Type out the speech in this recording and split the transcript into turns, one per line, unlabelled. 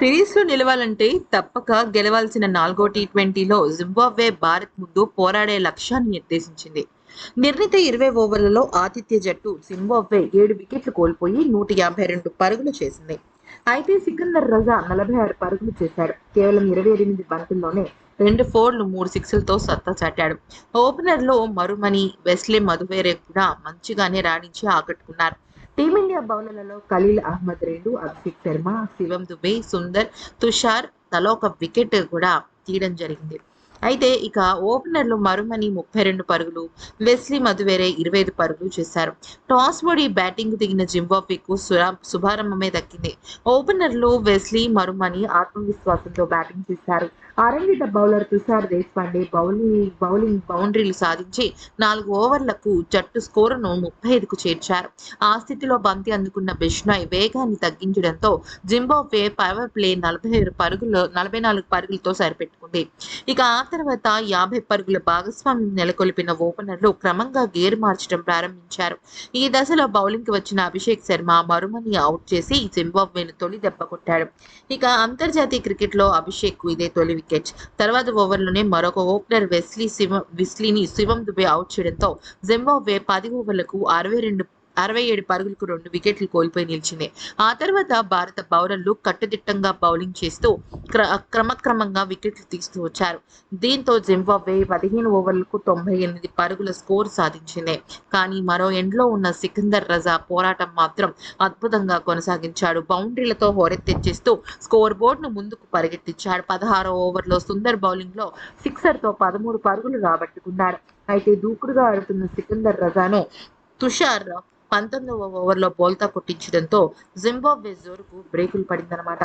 సిరీస్లో నిలవాలంటే తప్పక గెలవాల్సిన నాలుగో టీ ట్వంటీలో జింబాబ్వే భారత్ ముందు పోరాడే లక్ష్యాన్ని నిర్దేశించింది. నిర్ణీత ఇరవై ఓవర్లలో ఆతిథ్య జట్టు జింబాబ్వే ఏడు వికెట్లు కోల్పోయి నూట యాభై రెండు పరుగులు చేసింది. అయితే సికందర్ రజా నలభై ఆరు పరుగులు చేశాడు. కేవలం ఇరవై ఎనిమిది బంతుల్లోనే రెండు ఫోర్లు మూడు సిక్స్లతో సత్తా చాటాడు. ఓపెనర్లో మరుమణి వెస్లే మధువేరే కూడా మంచిగానే రాణించి ఆకట్టుకున్నారు. టీమిండియా బౌలర్లలో ఖలీల్ అహ్మద్ రేడు అభిషేక్ శర్మ శివం దుబే సుందర్ తుషార్ తలో ఒక వికెట్ కూడా తీయడం జరిగింది. అయితే ఇక ఓపెనర్లు మరుమని ముప్పై రెండు పరుగులు వెస్లీ మధువేరే ఇరవై ఐదు పరుగులు చేశారు. టాస్ ఓడి బ్యాటింగ్ దిగిన జింబాబ్వేకు సురా శుభారంభమే దక్కింది. ఓపెనర్లు వెస్లీ మరుమని ఆత్మవిశ్వాసంతో బ్యాటింగ్ చేశారు. అరంగిత bowler Tushar Deshpande bowling bowling బౌండరీలు సాధించి నాలుగు ఓవర్లకు జట్టు స్కోరును ముప్పై ఐదుకు చేర్చారు. ఆ స్థితిలో బంతి అందుకున్న బిష్నాయ్ వేగాన్ని తగ్గించడంతో జింబాబ్వే పవర్ ప్లే నలభై పరుగులు నలభై నాలుగు పరుగులతో సరిపెట్టుకుంది. ఇక ఆ తర్వాత యాభై పరుగుల భాగస్వామ్యం నెలకొల్పిన ఓపెనర్లు క్రమంగా గేర్ మార్చడం ప్రారంభించారు. ఈ దశలో బౌలింగ్కి వచ్చిన అభిషేక్ శర్మ మరుమని అవుట్ చేసి జింబాబ్వేను తొలి దెబ్బ కొట్టాడు. ఇక అంతర్జాతీయ క్రికెట్లో అభిషేక్ ఇదే తొలి వికెట్ తర్వాత ఓవర్లోనే మరొక ఓపెనర్ వెస్లీ శివ విస్లీని శివం దుబే అవుట్ చేయడంతో జింబాబ్వే పది ఓవర్లకు అరవై రెండు అరవై ఏడు పరుగులకు రెండు వికెట్లు కోల్పోయి నిలిచింది. ఆ తర్వాత భారత బౌలర్లు కట్టుదిట్టంగా బౌలింగ్ చేస్తూ క్ర క్రమక్రమంగా వికెట్లు తీస్తూ వచ్చారు. దీంతో జింబాబ్వే పదిహేను ఓవర్లకు తొంభై ఎనిమిది పరుగుల స్కోర్ సాధించింది. కానీ మరో ఎండ్లో ఉన్న సికందర్ రజా పోరాటం మాత్రం అద్భుతంగా కొనసాగించాడు. బౌండరీలతో హోరెత్తించేస్తూ స్కోర్ బోర్డును ముందుకు పరిగెత్తించాడు. పదహారో ఓవర్లో సుందర్ బౌలింగ్లో సిక్సర్తో పదమూడు పరుగులు రాబట్టుకున్నాడు అయితే దూకుడుగా ఆడుతున్న సికందర్ రజాను తుషార్ పంతొమ్మిదవ ఓవర్లో బోల్తా కొట్టించడంతో జింబాబ్వే జోరుకు బ్రేకులు పడిందన్నమాట.